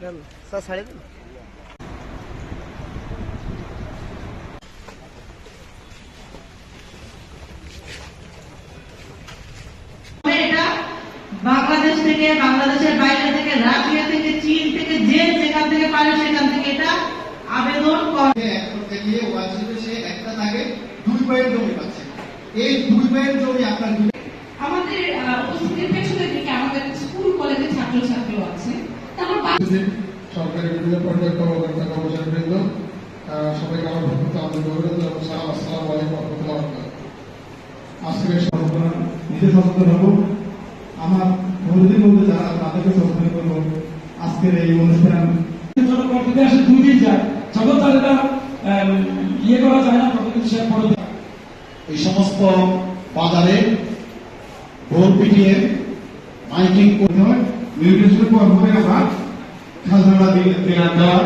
দেন sir ছাড়ি দিন। এটা বাংলাদেশ থেকে বাংলাদেশের বাইরে থেকে রাশিয়া থেকে চীন থেকে যে যেখান থেকে পারে সেখান থেকে এটা আবেদন করে একটা থাকে দুই পায়ের জমি পাচ্ছে। এই দুই পায়ের জমি আপনার সরকারি বিভিন্ন পর্যায়ের কর্মকর্তা কর্মচারীবৃন্দ সবাইকে আমার ভক্ত আন্তরিক অভিনন্দন এবং সালাম আসসালামু আলাইকুম এই সচেতন নিজে সচেতন হব আমার বন্ধুদের মধ্যে যারা তাদেরকে সচেতন করব আজকের এই অনুষ্ঠান পদ্ধতি আসে দুই দিন যায় যখন তার ইয়ে করা যায় না তখন কিন্তু সে পদ্ধতি এই সমস্ত বাজারে ভোট পিটিয়ে মাইকিং করতে হয়। নির্দিষ্ট পর পরে আমরা খাজনা দেওয়া দেওয়ার।